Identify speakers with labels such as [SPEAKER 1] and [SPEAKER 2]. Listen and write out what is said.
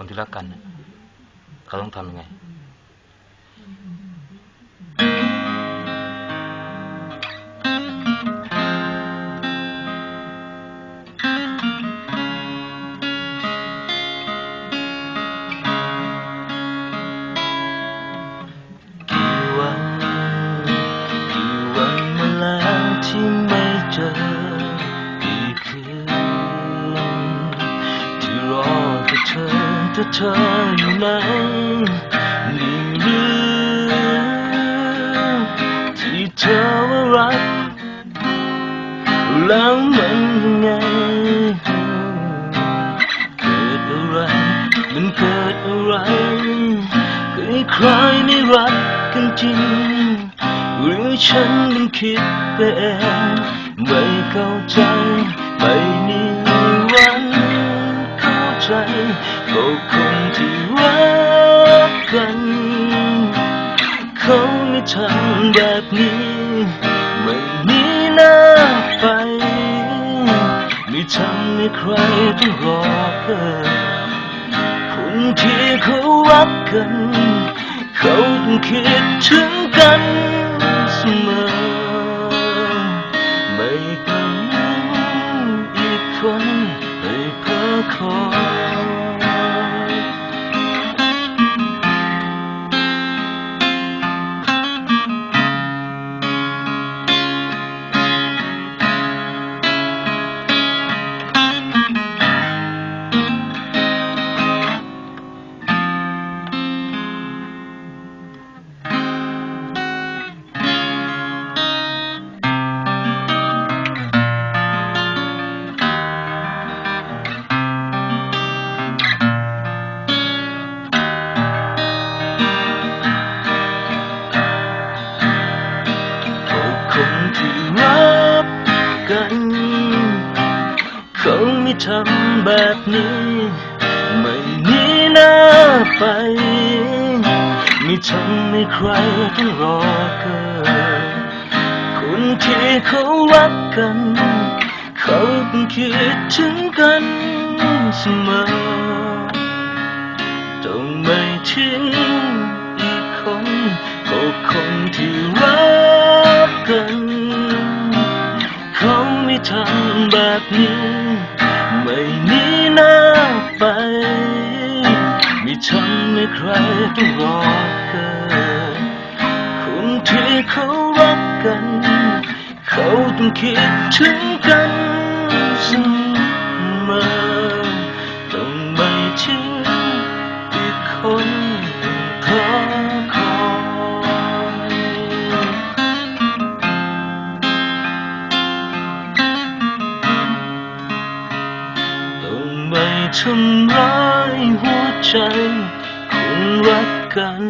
[SPEAKER 1] คนที่รักกันเนี่ยเขาต้องทำยังไง อแต่เธอแต่เธออยู่ไหนนี่หรือที่เธอว่ารัก แล้วมันยังไง เกิดอะไร มันเกิดอะไรใครใครไม่รักกันจริง หรือฉันมันคิดไปเอง ไม่เข้าใจ ไม่มี ก็คงที่รักกัน เขาไม่ทำแบบนี้ไม่มีหน้าไป ไม่ทำให้ใครต้องรอเกินคนที่เขารักกัน เขาต้องคิดถึงกันเสมอ ไม่ต้องอีกคนให้เพ้อคอย ทำแบบนี้ ไม่มีหน้าไป ไม่ทำให้ใครต้องรอเกินคนที่เขารักกัน เขาต้องคิดถึงกันเสมอต้องไม่ทิ้งอีกคนก็คนที่รักกัน เขาไม่ทำแบบนี้ ไม่มีหน้าไป ไม่ทำให้ใครต้องรอเกินคนที่เขารักกัน เขาต้องคิดถึงกันเสมอ ทำร้ายหัวใจคนรักกัน